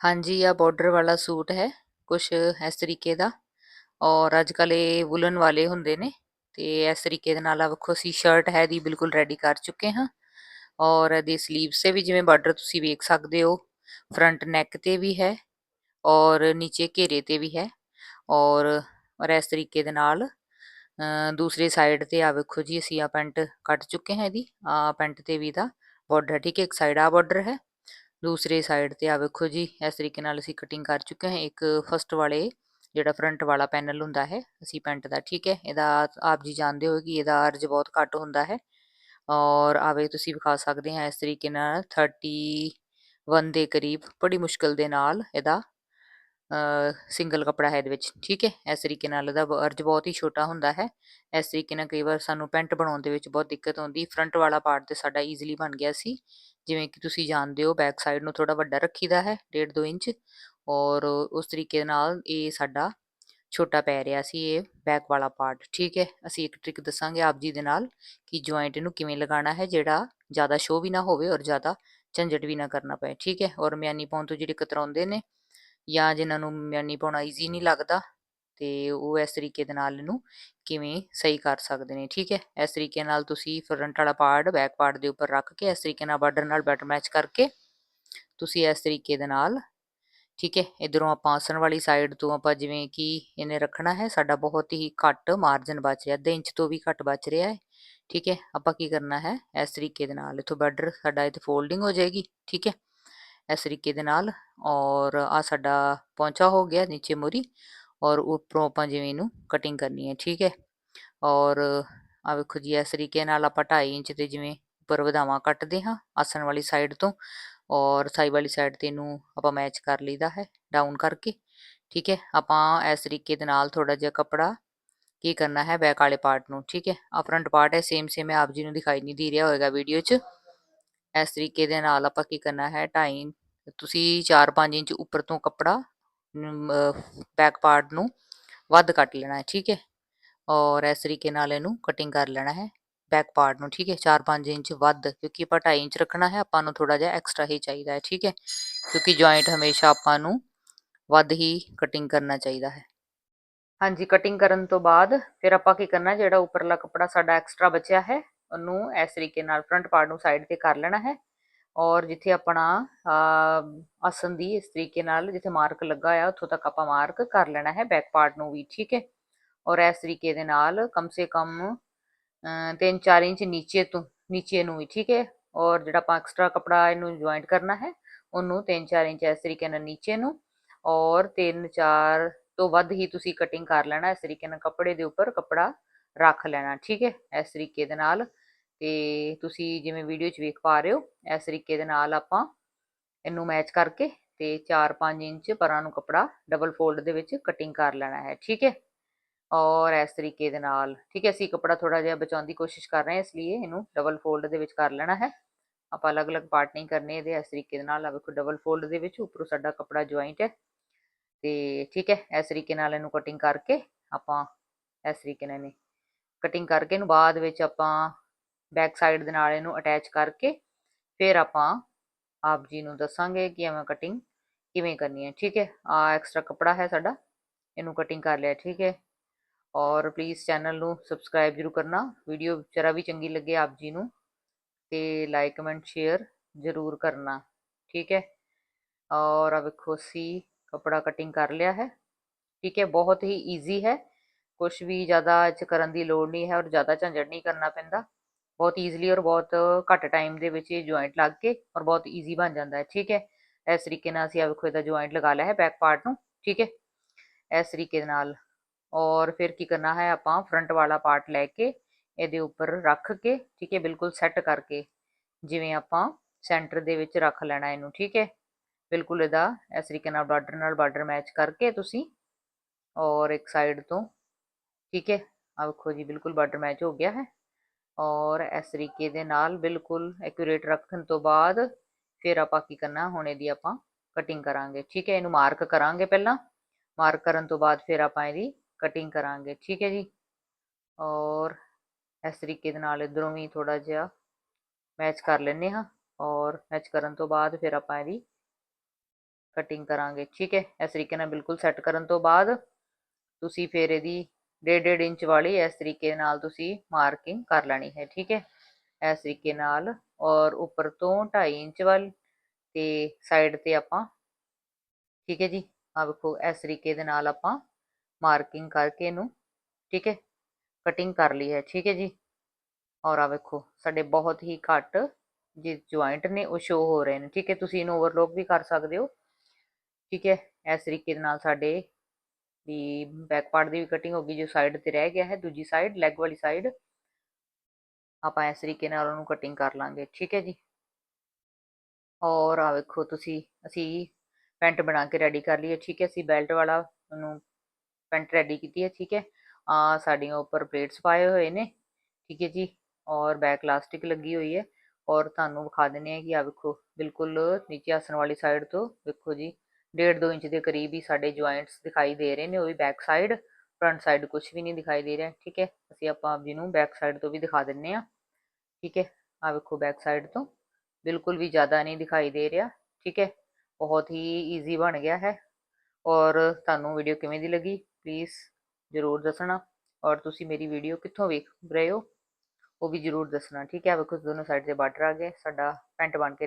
ਹਾਂਜੀ ਆ ਬਾਰਡਰ ਵਾਲਾ ਸੂਟ ਹੈ, ਕੁਛ ਇਸ ਤਰੀਕੇ ਦਾ। ਔਰ ਅੱਜ ਕੱਲ੍ਹ ਇਹ ਵੁਲਨ ਵਾਲੇ ਹੁੰਦੇ ਨੇ ਅਤੇ ਇਸ ਤਰੀਕੇ ਦੇ ਨਾਲ ਆਹ ਵੇਖੋ, ਅਸੀਂ ਸ਼ਰਟ ਹੈ ਇਹਦੀ ਬਿਲਕੁਲ ਰੈਡੀ ਕਰ ਚੁੱਕੇ ਹਾਂ। ਔਰ ਇਹਦੀ ਸਲੀਵਸ ਤੇ ਵੀ ਜਿਵੇਂ ਬਾਰਡਰ ਤੁਸੀਂ ਵੇਖ ਸਕਦੇ ਹੋ ਫਰੰਟ ਨੈਕ ਤੇ ਵੀ ਹੈ ਔਰ ਨੀਚੇ ਘੇਰੇ ਤੇ ਵੀ ਹੈ। ਔਰ ਔਰ ਇਸ ਤਰੀਕੇ ਦੇ ਨਾਲ ਦੂਸਰੇ ਸਾਈਡ ਤੇ ਆ ਵੇਖੋ ਜੀ, ਅਸੀਂ ਆਹ ਪੈਂਟ ਕੱਟ ਚੁੱਕੇ ਹਾਂ ਇਹਦੀ, ਆਹ ਪੈਂਟ ਤੇ ਵੀ ਦਾ ਬਾਰਡਰ ਠੀਕ ਹੈ, ਇੱਕ ਸਾਈਡ ਆਹ ਬਾਰਡਰ ਹੈ। ਦੂਸਰੇ ਸਾਈਡ ਤੇ ਆ ਵੇਖੋ ਜੀ, ਇਸ ਤਰੀਕੇ ਨਾਲ ਅਸੀਂ ਕਟਿੰਗ ਕਰ ਚੁੱਕੇ ਹਾਂ। ਇੱਕ ਫਸਟ ਵਾਲੇ, ਜਿਹੜਾ ਫਰੰਟ ਵਾਲਾ ਪੈਨਲ ਹੁੰਦਾ ਹੈ, ਅਸੀਂ ਪੈਂਟ ਦਾ, ਠੀਕ ਹੈ? ਇਹਦਾ ਆਪ ਜੀ ਜਾਣਦੇ ਹੋ ਕਿ ਇਹਦਾ ਅਰਜ ਬਹੁਤ ਘੱਟ ਹੁੰਦਾ ਹੈ। ਔਰ ਆਵੇ ਤੁਸੀਂ ਵਿਖਾ ਸਕਦੇ ਹਾਂ ਇਸ ਤਰੀਕੇ ਨਾਲ 31 ਦੇ ਕਰੀਬ, ਬੜੀ ਮੁਸ਼ਕਲ ਦੇ ਨਾਲ ਇਹਦਾ ਸਿੰਗਲ ਕਪੜਾ ਹੈ ਇਹਦੇ ਵਿੱਚ, ਠੀਕ ਹੈ? ਇਸ ਤਰੀਕੇ ਨਾਲ ਇਹਦਾ ਅਰਜ ਬਹੁਤ ਹੀ ਛੋਟਾ ਹੁੰਦਾ ਹੈ। ਇਸ ਤਰੀਕੇ ਨਾਲ ਕਈ ਵਾਰ ਸਾਨੂੰ ਪੈਂਟ ਬਣਾਉਣ ਦੇ ਵਿੱਚ ਬਹੁਤ ਦਿੱਕਤ ਆਉਂਦੀ। ਫਰੰਟ ਵਾਲਾ ਪਾਰਟ ਤੇ ਸਾਡਾ ਈਜ਼ੀਲੀ ਬਣ ਗਿਆ ਸੀ। ਜਿਵੇਂ ਕਿ ਤੁਸੀਂ ਜਾਣਦੇ ਹੋ ਬੈਕ ਸਾਈਡ ਨੂੰ ਥੋੜਾ ਵੱਡਾ ਰੱਖੀਦਾ ਹੈ 1.5 2 ਇੰਚ। ਔਰ ਉਸ ਤਰੀਕੇ ਨਾਲ ਇਹ ਸਾਡਾ ਛੋਟਾ ਪੈ ਰਿਹਾ ਸੀ ਇਹ ਬੈਕ ਵਾਲਾ ਪਾਰਟ ਠੀਕ ਹੈ? ਅਸੀਂ ਇੱਕ ਟ੍ਰਿਕ ਦੱਸਾਂਗੇ ਆਪ ਜੀ ਦੇ ਨਾਲ ਕਿ ਜੁਆਇੰਟ ਨੂੰ ਕਿਵੇਂ ਲਗਾਉਣਾ ਹੈ, ਜਿਹੜਾ ਜ਼ਿਆਦਾ ਸ਼ੋ ਵੀ ਨਾ ਹੋਵੇ ਔਰ ਜ਼ਿਆਦਾ ਝੰਜਟ ਵੀ ਨਾ ਕਰਨਾ ਪਏ, ਠੀਕ ਹੈ? ਔਰ ਮਿਆਨੀ ਪਾਉਣ ਤੋਂ ਜਿਹੜੇ ਕਤਰਾਉਂਦੇ ਨੇ ਜਾਂ ਜਿਨ੍ਹਾਂ ਨੂੰ ਮਿਆਨੀ ਪਾਉਣਾ ਈਜ਼ੀ ਨਹੀਂ ਲੱਗਦਾ, ਤੇ ਉਹ ਇਸ ਤਰੀਕੇ ਦੇ ਨਾਲ ਇਹਨੂੰ ਕਿਵੇਂ ਸਹੀ ਕਰ ਸਕਦੇ ਨੇ, ਠੀਕ ਹੈ? ਇਸ ਤਰੀਕੇ ਨਾਲ ਤੁਸੀਂ ਫਰੰਟ ਵਾਲਾ ਪਾਰਟ ਬੈਕ ਪਾਰਟ ਦੇ ਉੱਪਰ ਰੱਖ ਕੇ, ਇਸ ਤਰੀਕੇ ਨਾਲ ਬਾਰਡਰ ਨਾਲ ਬੈਟਰ ਮੈਚ ਕਰਕੇ ਤੁਸੀਂ ਇਸ ਤਰੀਕੇ ਦੇ ਨਾਲ, ਠੀਕ ਹੈ? ਇਧਰੋਂ ਆਪਾਂ ਆਸਣ ਵਾਲੀ ਸਾਈਡ ਤੋਂ ਆਪਾਂ ਜਿਵੇਂ ਕਿ ਇਹਨੇ ਰੱਖਣਾ ਹੈ, ਸਾਡਾ ਬਹੁਤ ਹੀ ਘੱਟ ਮਾਰਜਨ ਬਚ ਰਿਹਾ, ਅੱਧੇ ਇੰਚ ਤੋਂ ਵੀ ਘੱਟ ਬਚ ਰਿਹਾ ਹੈ, ਠੀਕ ਹੈ? ਆਪਾਂ ਕੀ ਕਰਨਾ ਹੈ? ਇਸ ਤਰੀਕੇ ਦੇ ਨਾਲ ਇਥੋਂ ਬਾਰਡਰ ਸਾਡਾ ਇੱਥੇ ਫੋਲਡਿੰਗ ਹੋ ਜਾਏਗੀ, ਠੀਕ ਹੈ? ਇਸ ਤਰੀਕੇ ਦੇ ਨਾਲ ਔਰ ਆ ਸਾਡਾ ਪਹੁੰਚਾ ਹੋ ਗਿਆ ਨੀਚੇ ਮੋਰੀ ਔਰ ਉੱਪਰੋਂ ਆਪਾਂ ਜਿਵੇਂ ਇਹਨੂੰ ਕਟਿੰਗ ਕਰਨੀ ਹੈ, ਠੀਕ ਹੈ? ਔਰ ਆ ਵੇਖੋ ਜੀ, ਇਸ ਤਰੀਕੇ ਨਾਲ ਆਪਾਂ 2.5 ਇੰਚ ਤੇ ਜਿਵੇਂ ਉੱਪਰ ਵਧਾਵਾਂ ਕੱਟਦੇ ਹਾਂ, ਆਸਣ ਵਾਲੀ ਸਾਈਡ ਤੋਂ ਔਰ ਸਾਈ ਵਾਲੀ ਸਾਈਡ ਤੇ ਇਹਨੂੰ ਆਪਾਂ ਮੈਚ ਕਰ ਲਈਦਾ ਹੈ ਡਾਊਨ ਕਰਕੇ, ਠੀਕ ਹੈ? ਆਪਾਂ ਇਸ ਤਰੀਕੇ ਦੇ ਨਾਲ ਥੋੜਾ ਜਿਹਾ ਕਪੜਾ ਕੀ ਕਰਨਾ ਹੈ ਬੈਕ ਵਾਲੇ ਪਾਰਟ ਨੂੰ, ਠੀਕ ਹੈ? ਆ ਫਰੰਟ ਪਾਰਟ ਹੈ ਸੇਮ ਸੇਮ ਆਪ ਜੀ ਨੂੰ ਦਿਖਾਈ ਨਹੀਂ ਦੇ ਰਿਹਾ ਹੋਵੇਗਾ ਵੀਡੀਓ 'ਚ। ਇਸ ਤਰੀਕੇ ਦੇ ਨਾਲ ਆਪਾਂ ਕੀ ਕਰਨਾ ਹੈ 2.5 ਤੁਸੀਂ 4-5 ਇੰਚ ਉੱਪਰ ਤੋਂ ਕੱਪੜਾ ਬੈਕ ਪਾਰਟ ਨੂੰ ਵੱਧ ਕੱਟ ਲੈਣਾ ਹੈ, ਠੀਕ ਹੈ? ਔਰ ਇਸ ਤਰੀਕੇ ਨਾਲ ਇਹਨੂੰ ਕਟਿੰਗ ਕਰ ਲੈਣਾ ਹੈ ਬੈਕ ਪਾਰਟ ਨੂੰ, ਠੀਕ ਹੈ? 4-5 ਇੰਚ ਵੱਧ, ਕਿਉਂਕਿ ਆਪਾਂ 2.5 ਇੰਚ ਰੱਖਣਾ ਹੈ, ਆਪਾਂ ਨੂੰ ਥੋੜਾ ਜਿਹਾ ਐਕਸਟਰਾ ਹੀ ਚਾਹੀਦਾ ਹੈ, ਠੀਕ ਹੈ? ਕਿਉਂਕਿ ਜੁਆਇੰਟ ਹਮੇਸ਼ਾ ਆਪਾਂ ਨੂੰ ਵੱਧ ਹੀ ਕਟਿੰਗ ਕਰਨਾ ਚਾਹੀਦਾ ਹੈ। ਹਾਂਜੀ ਕਟਿੰਗ ਕਰਨ ਤੋਂ ਬਾਅਦ ਫਿਰ ਆਪਾਂ ਕੀ ਕਰਨਾ, ਜਿਹੜਾ ਉੱਪਰਲਾ ਕੱਪੜਾ ਸਾਡਾ ਐਕਸਟਰਾ ਬਚਿਆ ਹੈ, ਉਹਨੂੰ ਇਸ ਤਰੀਕੇ ਨਾਲ ਫਰੰਟ ਪਾਰਟ ਨੂੰ ਸਾਈਡ ਤੇ ਕਰ ਲੈਣਾ ਹੈ। ਔਰ ਜਿੱਥੇ ਆਪਣਾ ਆਸਨ ਦੀ ਇਸ ਤਰੀਕੇ ਨਾਲ ਜਿੱਥੇ ਮਾਰਕ ਲੱਗਾ ਆ, ਉੱਥੋਂ ਤੱਕ ਆਪਾਂ ਮਾਰਕ ਕਰ ਲੈਣਾ ਹੈ ਬੈਕ ਪਾਰਟ ਨੂੰ ਵੀ, ਠੀਕ ਹੈ? ਔਰ ਇਸ ਤਰੀਕੇ ਦੇ ਨਾਲ ਕਮ ਸੇ ਕਮ 3-4 ਇੰਚ ਨੀਚੇ ਤੋਂ, ਨੀਚੇ ਨੂੰ ਵੀ, ਠੀਕ ਹੈ? ਔਰ ਜਿਹੜਾ ਆਪਾਂ ਐਕਸਟਰਾ ਕਪੜਾ ਇਹਨੂੰ ਜੁਆਇੰਟ ਕਰਨਾ ਹੈ, ਉਹਨੂੰ 3-4 ਇੰਚ ਇਸ ਤਰੀਕੇ ਨਾਲ ਨੀਚੇ ਨੂੰ ਔਰ 3-4 ਤੋਂ ਵੱਧ ਹੀ ਤੁਸੀਂ ਕਟਿੰਗ ਕਰ ਲੈਣਾ, ਇਸ ਤਰੀਕੇ ਨਾਲ ਕੱਪੜੇ ਦੇ ਉੱਪਰ ਕਪੜਾ ਰੱਖ ਲੈਣਾ, ਠੀਕ ਹੈ? ਇਸ ਤਰੀਕੇ ਦੇ ਨਾਲ ਤੇ ਤੁਸੀਂ ਜਿਵੇਂ ਵੀਡੀਓ 'ਚ ਵੇਖ ਪਾ ਰਹੇ ਹੋ, ਇਸ ਤਰੀਕੇ ਦੇ ਨਾਲ ਆਪਾਂ ਇਹਨੂੰ ਮੈਚ ਕਰਕੇ ਤੇ 4-5 ਇੰਚ ਪਰਾਂ ਨੂੰ ਕਪੜਾ ਡਬਲ ਫੋਲਡ ਦੇ ਵਿੱਚ ਕਟਿੰਗ ਕਰ ਲੈਣਾ ਹੈ, ਠੀਕ ਹੈ? ਔਰ ਇਸ ਤਰੀਕੇ ਦੇ ਨਾਲ, ਠੀਕ ਹੈ, ਅਸੀਂ ਕਪੜਾ ਥੋੜਾ ਜਿਹਾ ਬਚਾਉਣ ਦੀ ਕੋਸ਼ਿਸ਼ ਕਰ ਰਹੇ ਹਾਂ, ਇਸ ਲਈ ਇਹਨੂੰ ਡਬਲ ਫੋਲਡ ਦੇ ਵਿੱਚ ਕਰ ਲੈਣਾ ਹੈ। ਆਪਾਂ ਅਲੱਗ-ਅਲੱਗ ਪਾਰਟ ਨਹੀਂ ਕਰਨੇ ਇਹਦੇ, ਇਸ ਤਰੀਕੇ ਦੇ ਨਾਲ ਆ ਵੇਖੋ ਡਬਲ ਫੋਲਡ ਦੇ ਵਿੱਚ ਉੱਪਰੋਂ ਸਾਡਾ ਕਪੜਾ ਜੁਆਇੰਟ ਹੈ। ਤੇ ਠੀਕ ਹੈ, ਇਸ ਤਰੀਕੇ ਨਾਲ ਇਹਨੂੰ ਕਟਿੰਗ ਕਰਕੇ ਆਪਾਂ ਇਸ ਤਰੀਕੇ ਨਾਲ ਇਹਨੇ ਕਟਿੰਗ ਕਰਕੇ ਇਹਨੂੰ ਬਾਅਦ ਵਿੱਚ ਆਪਾਂ ਬੈਕ ਸਾਈਡ ਦੇ ਨਾਲ ਇਹਨੂੰ ਅਟੈਚ ਕਰਕੇ ਫਿਰ ਆਪਾਂ ਆਪ ਜੀ ਨੂੰ ਦੱਸਾਂਗੇ ਕਿ ਐਵੇਂ ਕਟਿੰਗ ਕਿਵੇਂ ਕਰਨੀ ਹੈ। ਠੀਕ ਹੈ? ਆ ਐਕਸਟਰਾ ਕਪੜਾ ਹੈ ਸਾਡਾ, ਇਹਨੂੰ ਕਟਿੰਗ ਕਰ ਲਿਆ, ਠੀਕ ਹੈ? ਔਰ ਪਲੀਜ਼ ਚੈਨਲ ਨੂੰ ਸਬਸਕ੍ਰਾਈਬ ਜਰੂਰ ਕਰਨਾ। ਵੀਡੀਓ ਜਰਾ ਵੀ ਚੰਗੀ ਲੱਗੇ ਆਪ ਜੀ ਨੂੰ ਤੇ ਲਾਈਕ ਕਮੈਂਟ ਸ਼ੇਅਰ ਜਰੂਰ ਕਰਨਾ। ਠੀਕ ਹੈ? ਔਰ ਆ ਵੇਖੋ ਸੀ ਕਪੜਾ ਕਟਿੰਗ ਕਰ ਲਿਆ ਹੈ। ਠੀਕ ਹੈ? ਬਹੁਤ ਹੀ ਈਜ਼ੀ ਹੈ। ਕੁਝ ਵੀ ਜ਼ਿਆਦਾ 'ਚ ਕਰਨ ਦੀ ਲੋੜ ਨਹੀਂ ਹੈ ਔਰ ਜ਼ਿਆਦਾ ਝੰਜਟ ਨਹੀਂ ਕਰਨਾ ਪੈਂਦਾ। ਬਹੁਤ ਈਜ਼ੀਲੀ ਔਰ ਬਹੁਤ ਘੱਟ ਟਾਈਮ ਦੇ ਵਿੱਚ ਇਹ ਜੁਆਇੰਟ ਲੱਗ ਕੇ ਔਰ ਬਹੁਤ ਈਜ਼ੀ ਬਣ ਜਾਂਦਾ ਹੈ, ਠੀਕ ਹੈ? ਇਸ ਤਰੀਕੇ ਨਾਲ ਅਸੀਂ ਆ ਵੇਖੋ ਇਹਦਾ ਜੁਆਇੰਟ ਲਗਾ ਲਿਆ ਹੈ ਬੈਕ ਪਾਰਟ ਨੂੰ, ਠੀਕ ਹੈ? ਇਸ ਤਰੀਕੇ ਨਾਲ ਔਰ ਫਿਰ ਕੀ ਕਰਨਾ ਹੈ ਆਪਾਂ ਫਰੰਟ ਵਾਲਾ ਪਾਰਟ ਲੈ ਕੇ ਇਹਦੇ ਉੱਪਰ ਰੱਖ ਕੇ, ਠੀਕ ਹੈ? ਬਿਲਕੁਲ ਸੈੱਟ ਕਰਕੇ ਜਿਵੇਂ ਆਪਾਂ ਸੈਂਟਰ ਦੇ ਵਿੱਚ ਰੱਖ ਲੈਣਾ ਇਹਨੂੰ, ਠੀਕ ਹੈ? ਬਿਲਕੁਲ ਇਹਦਾ ਇਸ ਤਰੀਕੇ ਨਾਲ ਬਾਰਡਰ ਨਾਲ ਬਾਰਡਰ ਮੈਚ ਕਰਕੇ ਤੁਸੀਂ ਔਰ ਇੱਕ ਸਾਈਡ ਤੋਂ, ਠੀਕ ਹੈ? ਆ ਵੇਖੋ ਜੀ, ਬਿਲਕੁਲ ਬਾਰਡਰ ਮੈਚ ਹੋ ਗਿਆ ਹੈ। ਔਰ ਇਸ ਤਰੀਕੇ ਦੇ ਨਾਲ ਬਿਲਕੁਲ ਐਕੂਰੇਟ ਰੱਖਣ ਤੋਂ ਬਾਅਦ ਫਿਰ ਆਪਾਂ ਕੀ ਕਰਨਾ, ਹੁਣ ਇਹਦੀ ਆਪਾਂ ਕਟਿੰਗ ਕਰਾਂਗੇ। ਠੀਕ ਹੈ, ਇਹਨੂੰ ਮਾਰਕ ਕਰਾਂਗੇ ਪਹਿਲਾਂ। ਮਾਰਕ ਕਰਨ ਤੋਂ ਬਾਅਦ ਫਿਰ ਆਪਾਂ ਇਹਦੀ ਕਟਿੰਗ ਕਰਾਂਗੇ। ਠੀਕ ਹੈ ਜੀ? ਔਰ ਇਸ ਤਰੀਕੇ ਦੇ ਨਾਲ ਇਧਰੋਂ ਵੀ ਥੋੜਾ ਜਿਹਾ ਮੈਚ ਕਰ ਲੈਣੇ ਹਾਂ। ਔਰ ਮੈਚ ਕਰਨ ਤੋਂ ਬਾਅਦ ਫਿਰ ਆਪਾਂ ਇਹਦੀ ਕਟਿੰਗ ਕਰਾਂਗੇ। ਠੀਕ ਹੈ, ਇਸ ਤਰੀਕੇ ਨਾਲ ਬਿਲਕੁਲ ਸੈੱਟ ਕਰਨ ਤੋਂ ਬਾਅਦ ਤੁਸੀਂ ਫਿਰ ਇਹਦੀ ਡੇਢ ਡੇਢ ਇੰਚ ਵਾਲੀ ਇਸ ਤਰੀਕੇ ਨਾਲ ਤੁਸੀਂ ਮਾਰਕਿੰਗ ਕਰ ਲੈਣੀ ਹੈ, ਠੀਕ ਹੈ? ਇਸ ਤਰੀਕੇ ਨਾਲ ਔਰ ਉੱਪਰ ਤੋਂ 2.5 ਇੰਚ ਵੱਲ ਤੇ ਸਾਈਡ ਤੇ ਆਪਾਂ, ਠੀਕ ਹੈ ਜੀ? ਆ ਵੇਖੋ, ਇਸ ਤਰੀਕੇ ਦੇ ਨਾਲ ਆਪਾਂ ਮਾਰਕਿੰਗ ਕਰਕੇ ਇਹਨੂੰ, ਠੀਕ ਹੈ? ਕਟਿੰਗ ਕਰ ਲਈ ਹੈ, ਠੀਕ ਹੈ ਜੀ? ਔਰ ਆ ਵੇਖੋ, ਸਾਡੇ ਬਹੁਤ ਹੀ ਘੱਟ ਜੇ ਜੁਆਇੰਟ ਨੇ ਉਹ ਸ਼ੋ ਹੋ ਰਹੇ ਨੇ, ਠੀਕ ਹੈ? ਤੁਸੀਂ ਇਹਨੂੰ ਓਵਰਲੋਕ ਵੀ ਕਰ ਸਕਦੇ ਹੋ, ਠੀਕ ਹੈ? ਇਸ ਤਰੀਕੇ ਦੇ ਨਾਲ ਸਾਡੇ ਵੀ ਬੈਕ ਪਾਰਟ ਦੀ ਵੀ ਕਟਿੰਗ ਹੋ ਗਈ, ਜੋ ਸਾਈਡ ਤੇ ਰਹਿ ਗਿਆ ਹੈ, ਦੂਜੀ ਸਾਈਡ ਲੈਗ ਵਾਲੀ ਸਾਈਡ ਆਪਾਂ ਇਸ ਤਰੀਕੇ ਨਾਲ ਉਹਨੂੰ ਕਟਿੰਗ ਕਰ ਲਾਂਗੇ, ਠੀਕ ਹੈ ਜੀ? ਔਰ ਆ ਵੇਖੋ ਤੁਸੀਂ, ਅਸੀਂ ਪੈਂਟ ਬਣਾ ਕੇ ਰੈਡੀ ਕਰ ਲਈ ਹੈ ਠੀਕ ਹੈ? ਅਸੀਂ ਬੈਲਟ ਵਾਲਾ ਉਹਨੂੰ ਪੈਂਟ ਰੈਡੀ ਕੀਤੀ ਹੈ, ਠੀਕ ਹੈ? ਆ ਸਾਡੀਆਂ ਉੱਪਰ ਪਲੇਟਸ ਪਾਏ ਹੋਏ ਨੇ, ਠੀਕ ਹੈ ਜੀ? ਔਰ ਬੈਕ ਇਲਾਸਟਿਕ ਲੱਗੀ ਹੋਈ ਹੈ, ਔਰ ਤੁਹਾਨੂੰ ਵਿਖਾ ਦਿੰਨੇ ਆ ਕਿ ਆ ਵੇਖੋ, ਬਿਲਕੁਲ ਨੀਚੇ ਆਸਣ ਵਾਲੀ ਸਾਈਡ ਤੋਂ ਵੇਖੋ ਜੀ ਡੇਢ ਦੋ ਇੰਚ ਦੇ ਕਰੀਬ ਹੀ ਸਾਡੇ ਜੁਆਇੰਟਸ ਦਿਖਾਈ ਦੇ ਰਹੇ ਨੇ, ਉਹ ਵੀ ਬੈਕ ਸਾਈਡ ਫਰੰਟ ਸਾਈਡ ਕੁਝ ਵੀ ਨਹੀਂ ਦਿਖਾਈ ਦੇ ਰਿਹਾ, ਠੀਕ ਹੈ? ਅਸੀਂ ਆਪਾਂ ਆਪ ਜੀ ਨੂੰ ਬੈਕ ਸਾਈਡ ਤੋਂ ਵੀ ਦਿਖਾ ਦਿੰਨੇ ਆ ਠੀਕ ਹੈ? ਆ ਵੇਖੋ ਬੈਕ ਸਾਈਡ ਤੋਂ, ਬਿਲਕੁਲ ਵੀ ਜ਼ਿਆਦਾ ਨਹੀਂ ਦਿਖਾਈ ਦੇ ਰਿਹਾ, ਠੀਕ ਹੈ? ਬਹੁਤ ਹੀ ਈਜ਼ੀ ਬਣ ਗਿਆ ਹੈ, ਔਰ ਤੁਹਾਨੂੰ ਵੀਡੀਓ ਕਿਵੇਂ ਦੀ ਲੱਗੀ? ਪਲੀਜ਼ ਜ਼ਰੂਰ ਦੱਸਣਾ, ਔਰ ਤੁਸੀਂ ਮੇਰੀ ਵੀਡੀਓ ਕਿੱਥੋਂ ਵੇਖ ਰਹੇ ਹੋ? ਉਹ ਵੀ ਜ਼ਰੂਰ ਦੱਸਣਾ, ਠੀਕ ਹੈ? ਵੇਖੋ, ਦੋਨੋਂ ਸਾਈਡ ਤੇ ਬਾਰਡਰ ਆ ਗਏ, ਸਾਡਾ ਪੈਂਟ ਬਣ ਕੇ